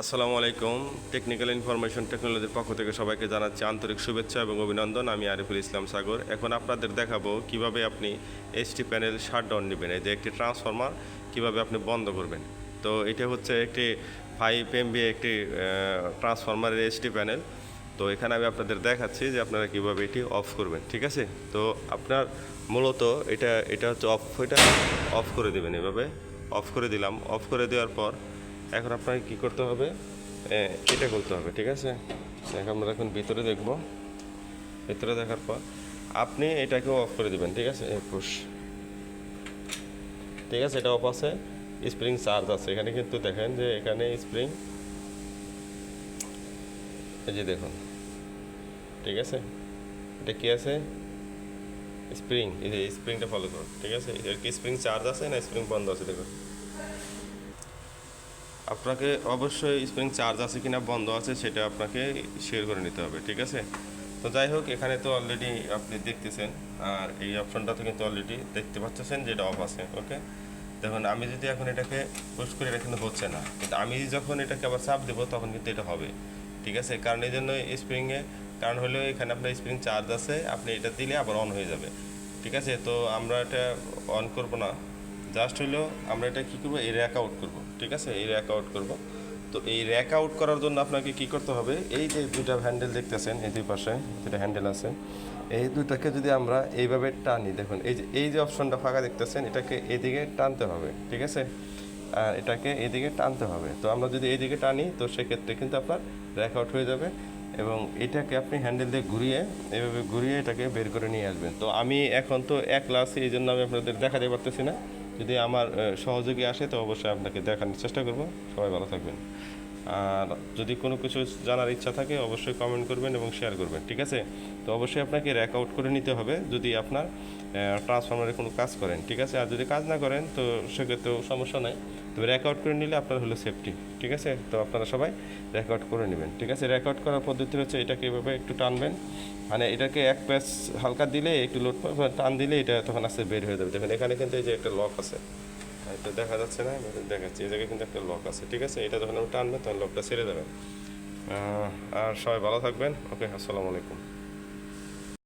আসসালামু আলাইকুম। Technical information টেকনোলজির পক্ষ থেকে সবাইকে জানাচ্ছি আন্তরিক শুভেচ্ছা এবং অভিনন্দন। আমি আরিফুল ইসলাম সাগর। এখন আপনাদের দেখাবো কীভাবে আপনি এইচটি প্যানেল শাটডাউন নেবেন। এই যে একটি ট্রান্সফরমার কীভাবে আপনি বন্ধ করবেন। তো এটা হচ্ছে একটি ফাইভ এমবি একটি ট্রান্সফরমারের এইচটি প্যানেল তো এখানে আমি আপনাদের দেখাচ্ছি যে আপনারা কীভাবে এটি অফ করবেন, ঠিক আছে? তো আপনার মূলত এটা এটা হচ্ছে অফ এটা অফ করে দেবেন এভাবে। অফ করে দিলাম। অফ করে দেওয়ার পর এখন আপনাকে কী করতে হবে? এটা করতে হবে, ঠিক আছে? এখন আমরা এখন ভিতরে দেখব। ভিতরে দেখার পর আপনি এটাকেও অফ করে দেবেন, ঠিক আছে? একুশ ঠিক আছে, এটা অফ আছে। স্প্রিং চার্জ আছে। এখানে কিন্তু দেখেন যে এখানে স্প্রিং এই যে দেখুন, ঠিক আছে? এটা কি আছে? স্প্রিং এই যে স্প্রিংটা ফলো করুন, ঠিক আছে? এর কি স্প্রিং চার্জ আছে না স্প্রিং বন্ধ আছে, দেখুন। আপনাকে অবশ্যই স্প্রিং চার্জ আছে কিনা বন্ধ আছে সেটা আপনাকে শেয়ার করে নিতে হবে, ঠিক আছে? তো যাই হোক, এখানে তো অলরেডি আপনি দেখতেছেন, আর এই অপশনটাতে কিন্তু অলরেডি দেখতে পাচ্ছেন যেটা অফ আছে ওকে দেখুন, আমি যদি এখন এটাকে পুশ করি, এটা কিন্তু হচ্ছে না। কিন্তু আমি যখন এটাকে আবার চাপ দেবো, তখন কিন্তু এটা হবে, ঠিক আছে? কারণ এই জন্য স্প্রিংয়ে কারণ হলেও এখানে আপনার স্প্রিং চার্জ আছে, আপনি এটা দিলে আবার অন হয়ে যাবে, ঠিক আছে? তো আমরা এটা অন করব না। জাস্ট হলো আমরা এটা কী করব? এই র্যাক আউট করব, ঠিক আছে? এই র্যাক আউট করব। তো এই র্যাক আউট করার জন্য আপনাকে কি করতে হবে? এই যে দুইটা হ্যান্ডেল দেখতেছেন, এই দুই পাশে দুটা হ্যান্ডেল আছে। এই দুটাকে যদি আমরা এইভাবে টানি, দেখুন, এই যে এই যে অপশনটা ফাঁকা দেখতেছেন, এটাকে এদিকে টানতে হবে, ঠিক আছে? আর এটাকে এদিকে টানতে হবে। তো আমরা যদি এইদিকে টানি, তো সেক্ষেত্রে কিন্তু আপনার র্যাক আউট হয়ে যাবে এবং এটাকে আপনি হ্যান্ডেল দিয়ে ঘুরিয়ে এভাবে ঘুরিয়ে এটাকে বের করে নিয়ে আসবেন। তো আমি এখন তো একলা আছি এই জন্য আমি আপনাদের দেখাতে পারতেছি না। যদি আমার সহযোগী আসে তো অবশ্যই আপনাকে দেখানোর চেষ্টা করব। সবাই ভালো থাকবেন। আর যদি কোনো কিছু জানার ইচ্ছা থাকে, অবশ্যই কমেন্ট করবেন এবং শেয়ার করবেন, ঠিক আছে? তো অবশ্যই আপনাকে র্যাক আউট করে নিতে হবে যদি আপনার ট্রান্সফরমারে কোনো কাজ করেন, ঠিক আছে? আর যদি কাজ না করেন, তো সেক্ষেত্রেও সমস্যা নাই। তবে র্যাক আউট করে নিলে আপনার হলো সেফটি ঠিক আছে? তো আপনারা সবাই র্যাক আউট করে নেবেন, ঠিক আছে? র্যাক আউট করার পদ্ধতি হচ্ছে এটাকে এভাবে একটু টানবেন? মানে এটাকে এক প্যাচ হালকা দিলে একটু লোড টান দিলে এটা তখন আস্তে বের হয়ে যাবে। দেখেন, এখানে কিন্তু এই যে একটা লক আছে হয়তো দেখা যাচ্ছে না দেখাচ্ছি। এই জায়গায় কিন্তু একটা লক আছে, ঠিক আছে? এটা যখন আমি টানবেন তখন লকটা ছেড়ে দেবেন। আর সবাই ভালো থাকবেন। ওকে, আসসালামু আলাইকুম।